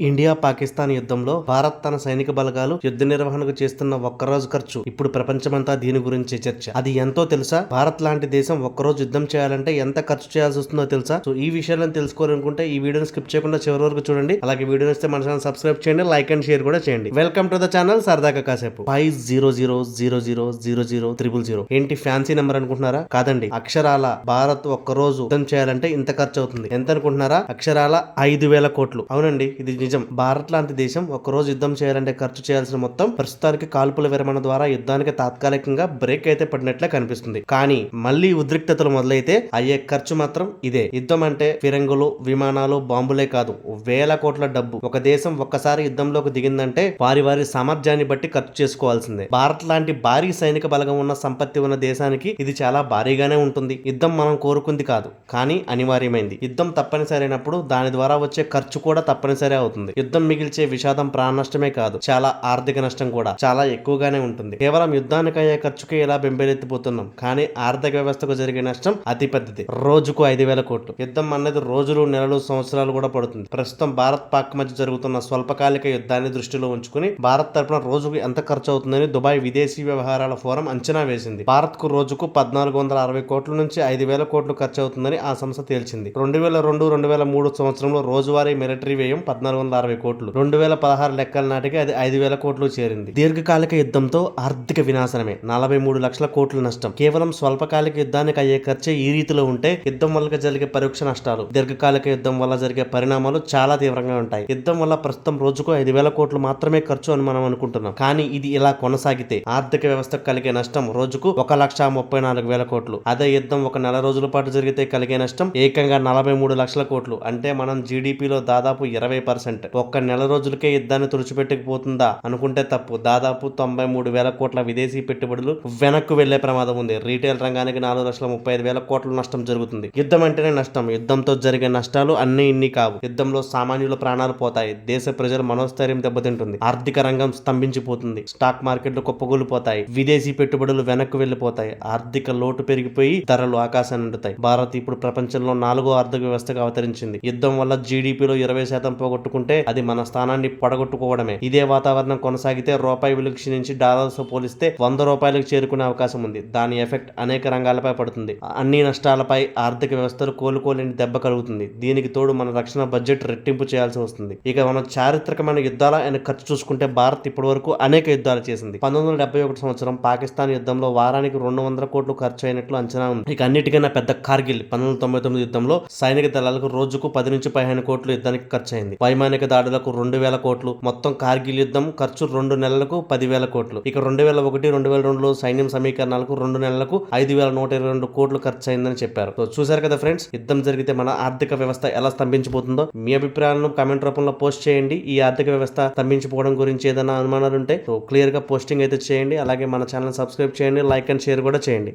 India Pakistan యుద్ధంలో భారత్ తన సైనిక బలగాలు యుద్ధ నిర్వహణకు చేస్తున్న ఒక్కరోజు ఖర్చు. ఇప్పుడు ప్రపంచమంతా దీని గురించి చర్చ. అది ఎంతో తెలుసా? భారత్ లాంటి దేశం ఒక్కరోజు యుద్ధం చేయాలంటే ఎంత ఖర్చు చేయాల్సి వస్తుందో తెలుసా? సో ఈ విషయాలను తెలుసుకోవాలనుకుంటే ఈ వీడియోని స్కిప్ చేయకుండా చివరి వరకు చూడండి. అలాగే వీడియో ఇస్తే మన ఛానల్ సబ్స్క్రైబ్ చేయండి లైక్ అండ్ షేర్ కూడా చేయండి. వెల్కమ్ టు ద ఛానల్ సరదాగా కాసేపు. Five zero zero zero zero zero zero triple zero. ఏంటి ఫ్యాన్సీ నెంబర్ అనుకుంటున్నారా? కాదండి. అక్షరాల భారత్ ఒక్కరోజు యుద్ధం చేయాలంటే ఇంత ఖర్చు అవుతుంది. ఎంత అనుకుంటున్నారా? అక్షరాల ఐదు వేల కోట్లు. అవునండి ఇది నిజం. భారత్ లాంటి దేశం ఒక రోజు యుద్ధం చేయాలంటే ఖర్చు చేయాల్సిన మొత్తం ప్రస్తుతానికి కాల్పుల విరమణ ద్వారా యుద్ధానికి తాత్కాలికంగా బ్రేక్ అయితే పడినట్లే కనిపిస్తుంది. కానీ మళ్ళీ ఉద్రిక్తతలు మొదలైతే అయ్యే ఖర్చు మాత్రం ఇదే. యుద్ధం అంటే ఫిరంగులు విమానాలు బాంబులే కాదు వేల కోట్ల డబ్బు. ఒక దేశం ఒక్కసారి యుద్ధంలోకి దిగిందంటే వారి వారి సామర్థ్యాన్ని బట్టి ఖర్చు చేసుకోవాల్సిందే. భారత్ లాంటి భారీ సైనిక బలగం ఉన్న సంపత్తి ఉన్న దేశానికి ఇది చాలా భారీగానే ఉంటుంది. యుద్ధం మనం కోరుకుంది కాదు కానీ అనివార్యమైంది. యుద్ధం తప్పనిసరి అయినప్పుడు దాని ద్వారా వచ్చే ఖర్చు కూడా తప్పనిసరి అవుతుంది. యుద్ధం మిగిల్చే విషాదం ప్రాణ నష్టమే కాదు చాలా ఆర్థిక నష్టం కూడా చాలా ఎక్కువగానే ఉంటుంది. కేవలం యుద్ధానికి అయ్యే ఖర్చుకే ఇలా బెంబెలెత్తిపోతున్నాం కానీ ఆర్థిక వ్యవస్థకు జరిగే నష్టం అతి పెద్దది. రోజుకు ఐదు వేల కోట్లు. యుద్ధం అన్నది రోజులు నెలలు సంవత్సరాలు కూడా పడుతుంది. ప్రస్తుతం భారత్ పాక్ మధ్య జరుగుతున్న స్వల్పకాలిక యుద్ధాన్ని దృష్టిలో ఉంచుకుని భారత్ తరపున రోజుకు ఎంత ఖర్చు అవుతుందని దుబాయ్ విదేశీ వ్యవహారాల ఫోరం అంచనా వేసింది. భారత్కు రోజుకు పద్నాలుగు వందల అరవై కోట్ల నుంచి ఐదు వేల కోట్లు ఖర్చు అవుతుందని ఆ సంస్థ తేల్చింది. రెండు వేల రెండు రెండు వేల మూడు సంవత్సరంలో రోజువారీ మిలిటరీ వ్యయం పద్నాలుగు వందల అరవై కోట్లు. రెండు వేల పదహారు లెక్కల నాటికి అది ఐదు వేల కోట్లు చేరింది. దీర్ఘకాలిక యుద్ధంతో ఆర్థిక వినాశనమే. నలభై మూడు లక్షల కోట్ల నష్టం. కేవలం స్వల్పకాలిక యుద్ధానికి అయ్యే ఖర్చే ఈ రీతిలో ఉంటే యుద్ధం వల్ల జరిగే పరోక్ష నష్టాలు దీర్ఘకాలిక యుద్ధం వల్ల జరిగే పరిణామాలు చాలా తీవ్రంగా ఉంటాయి. యుద్ధం వల్ల ప్రస్తుతం రోజుకు ఐదు వేల కోట్లు మాత్రమే ఖర్చు అని మనం అనుకుంటున్నాం. కానీ ఇది ఇలా కొనసాగితే ఆర్థిక వ్యవస్థకు కలిగే నష్టం రోజుకు ఒక లక్ష ముప్పై నాలుగు వేల కోట్లు. అదే యుద్ధం ఒక నెల రోజుల పాటు జరిగితే కలిగే నష్టం ఏకంగా నలభై మూడు లక్షల కోట్లు. అంటే మనం జీడిపిలో దాదాపు ఇరవై పర్సెంట్. ఒక్క నెల రోజులకే యుద్ధాన్ని తుడిచిపెట్టకపోతుందా? అనుకుంటే తప్పు. దాదాపు తొంభై మూడు వేల కోట్ల విదేశీ పెట్టుబడులు వెనక్కు వెళ్ళే ప్రమాదం ఉంది. రీటైల్ రంగానికి నాలుగు లక్షల ముప్పై ఐదు వేల కోట్ల నష్టం జరుగుతుంది. యుద్ధం అంటేనే నష్టం. యుద్ధంతో జరిగే నష్టాలు అన్ని ఇన్ని కావు. యుద్ధంలో సామాన్యుల ప్రాణాలు పోతాయి. దేశ ప్రజల మనోస్థైర్యం దెబ్బతింటుంది. ఆర్థిక రంగం స్తంభించిపోతుంది. స్టాక్ మార్కెట్లు కుప్పగూలిపోతాయి విదేశీ పెట్టుబడులు వెనక్కు వెళ్ళిపోతాయి ఆర్థిక లోటు పెరిగిపోయి ధరలు ఆకాశాన్ని అంటుతాయి. భారత్ ఇప్పుడు ప్రపంచంలో నాలుగో ఆర్థిక వ్యవస్థగా అవతరించింది. యుద్ధం వల్ల జీడిపిలో ఇరవై శాతం ఉంటే అది మన స్థానాన్ని పడగొట్టుకోవడమే. ఇదే వాతావరణం కొనసాగితే రూపాయి విలువ క్షీణించి డాలర్స్ పోలిస్తే వంద రూపాయలకు చేరుకునే అవకాశం ఉంది. దాని ఎఫెక్ట్ అనేక రంగాలపై పడుతుంది. అన్ని నష్టాలపై ఆర్థిక వ్యవస్థలు కోలుకోలేని దెబ్బ కలుగుతుంది. దీనికి తోడు మన రక్షణ బడ్జెట్ రెట్టింపు చేయాల్సి వస్తుంది. ఇక మన చారిత్రకమైన యుద్ధాల ఆయన ఖర్చు చూసుకుంటే భారత్ ఇప్పటి వరకు అనేక యుద్ధాలు చేసింది. పంతొమ్మిది వందల డెబ్బై ఒకటి సంవత్సరం పాకిస్తాన్ యుద్ధంలో వారానికి రెండు వందల కోట్లు ఖర్చు అయినట్లు అంచనా ఉంది. ఇక అన్నిటికన్నా పెద్ద కార్గిల్ పంతొమ్మిది వందల తొంభై తొమ్మిది యుద్ధంలో సైనిక దళాలకు రోజుకు పది నుంచి పదిహేను కోట్లు యుద్ధానికి ఖర్చు అయింది. వైమానిక దాడులకు రెండు వేల కోట్లు మొత్తం కార్గిల్ యుద్ధం ఖర్చు రెండు నెలలకు పదివేల కోట్లు. ఇక రెండు వేల ఒకటి రెండు వేల రెండులో సైన్యం సమీకరణాలకు రెండు నెలలకు ఐదు వేల నూట ఇరవై రెండు కోట్లు ఖర్చు అయిందని చెప్పారు చూశారు చూసారు కదా ఫ్రెండ్స్ యుద్ధం జరిగితే మన ఆర్థిక వ్యవస్థ ఎలా స్తంభించిపోతుందో? మీ అభిప్రాయాలను కామెంట్ రూపంలో పోస్ట్ చేయండి. ఈ ఆర్థిక వ్యవస్థ స్తంభించిపోవడం గురించి ఏదైనా అనుమానాలు ఉంటే క్లియర్గా పోస్టింగ్ అయితే చేయండి. అలాగే మన ఛానల్ సబ్స్క్రైబ్ చేయండి. లైక్ అండ్ షేర్ కూడా చేయండి.